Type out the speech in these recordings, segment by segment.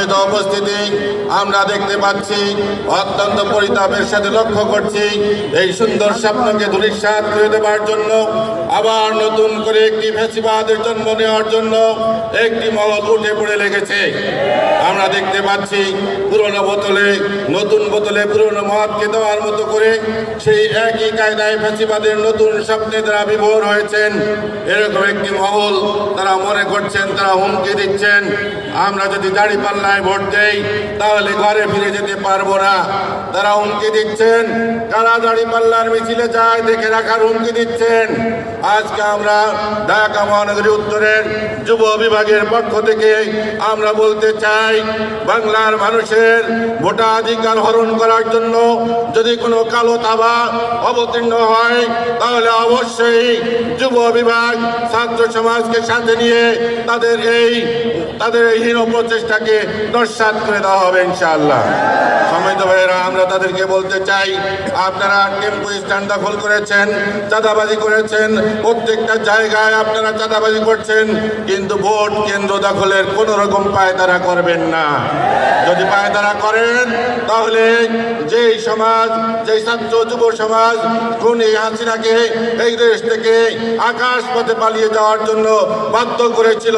উপস্থিতি, আমরা দেখতে পাচ্ছি, অত্যন্ত পরিতাপের সাথে লক্ষ্য করছি, এই সুন্দর স্বপ্নকে ধূলিসাৎ করে দেওয়ার জন্য, আবার নতুন করে একটি ফেসিবাদের জন্ম নেওয়ার জন্য একটি মহল উঠে পড়ে লেগেছে। আমরা দেখতে পাচ্ছি পুরনো বোতলে, নতুন বোতলে পুরনো মদকে দেওয়ার মতো করে সেই একই কায়দায় ফেসিবাদের নতুন স্বপ্নে তারা বিভোর হয়েছেন। এরকম একটি মহল তারা মনে করছেন, তারা হুমকি দিচ্ছেন। আমরা যদি দাড়ি পাল্লায় ভোট দেই, তাহলে ঘরে ফিরে যেতে পারব না। তারা হুমকি দিচ্ছেন, কারা দাড়ি পাল্লার মিছিলে যায় দেখে রাখার হুমকি দিচ্ছেন। আজকে আমরা ঢাকা মহানগরী উত্তরের যুব বিভাগের পক্ষ থেকে আমরা বলতে চাই বাংলার মানুষের ভোটাধিকার হরণ করার জন্য যদি কোনো কালো তাবা অবতীর্ণ হয়, তাহলে অবশ্যই যুব বিভাগ, ছাত্র সমাজকে সাথে নিয়ে তাদের এই তাদের এই হীন প্রচেষ্টাকে নস্বাত করে দেওয়া হবে ইনশাআল্লাহ। সময় ভাইয়েরা, আমরা তাদেরকে বলতে চাই, আপনারা টেম্পো স্ট্যান্ড দখল করেছেন, চাঁদাবাজি করেছেন, প্রত্যেকটা জায়গায় আপনারা চাঁদাবাজি করছেন, কিন্তু ভোট কেন্দ্র দখলের কোন রকম পায় তারা করবেন না। যদি পায়তারা করেন, তাহলে যেই সমাজ, যেই ছাত্র যুব সমাজ, খুনি হাসিনাকে এই দেশ থেকে আকাশ পথে পালিয়ে যাওয়ার জন্য বাধ্য করেছিল,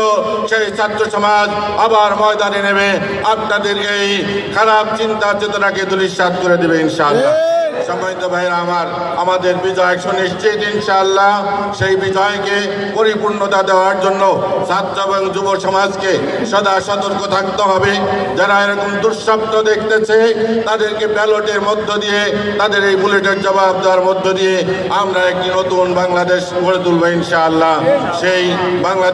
সেই ছাত্র সমাজ আবার ময়দানে নেমে আপনাদের এই খারাপ চিন্তা চেতনাকে দুলিশ করে দেবে ইনশাআল্লাহ। সম্মানিত ভাইরা আমার, আমাদের বিজয় সুনিশ্চিত ইনশাআল্লাহ। সেই বিজয়কে পরিপূর্ণতা দেওয়ার জন্য ছাত্র এবং যুব সমাজকে সদা সতর্ক থাকতে হবে। যারা এরকম দুঃস্বপ্ন দেখতেছে, তাদেরকে ব্যালটের মধ্য দিয়ে, তাদের এই বুলেটের জবাব দেওয়ার মধ্য দিয়ে আমরা একটি নতুন বাংলাদেশ গড়ে তুলবো ইনশাআল্লাহ। সেই বাংলাদেশ